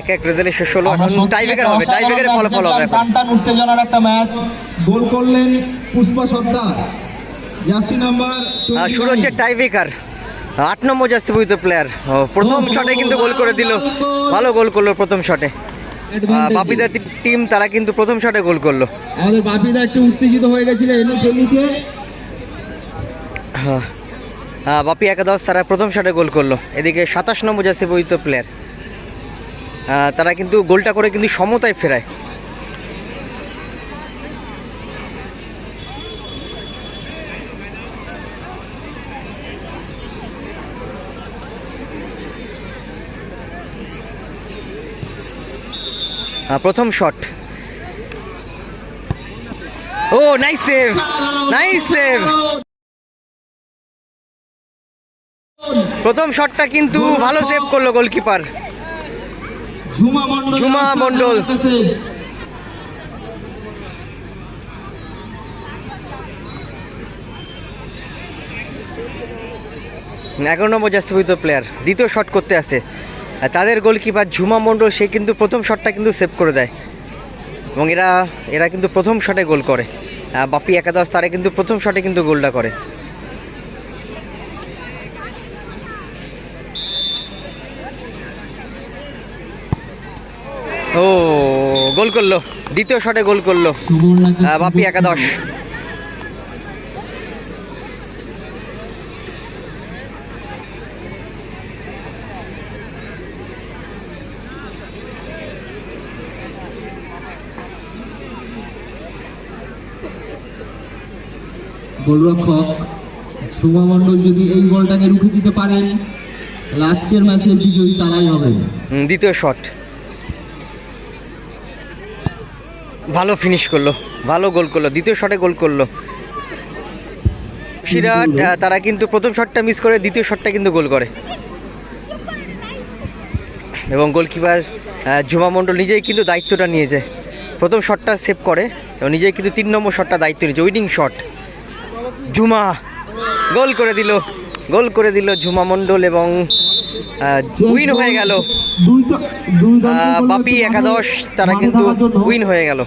এক এক রেজাল্টে শেষ হলো। এখন সত্যি টাই ব্রেকার একটা হবে টাই অসাধারণ ব্রেকারের match ফলাফল হবে টান টান উত্তেজনার একটা ম্যাচ গোল করলেন পুষ্পা সর্দার। জার্সি নাম্বার শুরু হচ্ছে টাই ব্রেকার আট নম্বর যাচ্ছে বুঝতে প্লেয়ার প্রথম শটে কিন্তু গোল করে দিল। ভালো গোল করল প্রথম শটে বাপিদার টিম তারা কিন্তু প্রথম শটে গোল করল। আমাদের বাপিদা একটু উত্তেজিত হয়ে গেছিল এনে ফেলিছে হ্যাঁ। হ্যাঁ, বাপি একাদশ তারা প্রথম শটে গোল করল। এদিকে সাতাশ নম্বর যাচ্ছে বৈত প্লেয়ার তারা কিন্তু গোলটা করে কিন্তু সমতায় ফেরায়। প্রথম শট ও নাইস সেভ নাইস সেভ প্রথম শটটা কিন্তু ভালো সেভ করল গোলকিপার ঝুমা মন্ডল এগারো নম্বর জাস্তিভূত প্লেয়ার দ্বিতীয় শট করতে আসে। আর তাদের গোলকিপার ঝুমা মণ্ডল সে কিন্তু প্রথম শটটা কিন্তু সেভ করে দেয়। এবং এরা এরা কিন্তু প্রথম শটে গোল করে। বাপি একাদশ তারা কিন্তু প্রথম শটে কিন্তু গোলটা করে। ও গোল করল। দ্বিতীয় শটে গোল করল। বাপি একাদশ। গোলরক্ষক ঝুমা মন্ডল যদি এই বলটাকে রুখে দিতে পারেন আজকের ম্যাচের বিজয়ী তারাই হবেন। দ্বিতীয় শট। ভালো ফিনিশ করল ভালো গোল করল দ্বিতীয় শটে গোল করল। সিরাট তারা কিন্তু প্রথম শটটা মিস করে দ্বিতীয় শটটা কিন্তু গোল করে। এবং গোলকিপার জুমা মণ্ডল নিজেই কিন্তু দায়িত্বটা নিয়ে যায় প্রথম শটটা সেভ করে এবং নিজেই কিন্তু তিন নম্বর শটটা দায়িত্ব নিয়েছে উইনিং শট ঝুমা গোল করে দিল গোল করে দিল ঝুমা মণ্ডল এবং উইন হয়ে গেল। বাপি একাদশ তারা কিন্তু উইন হয়ে গেল।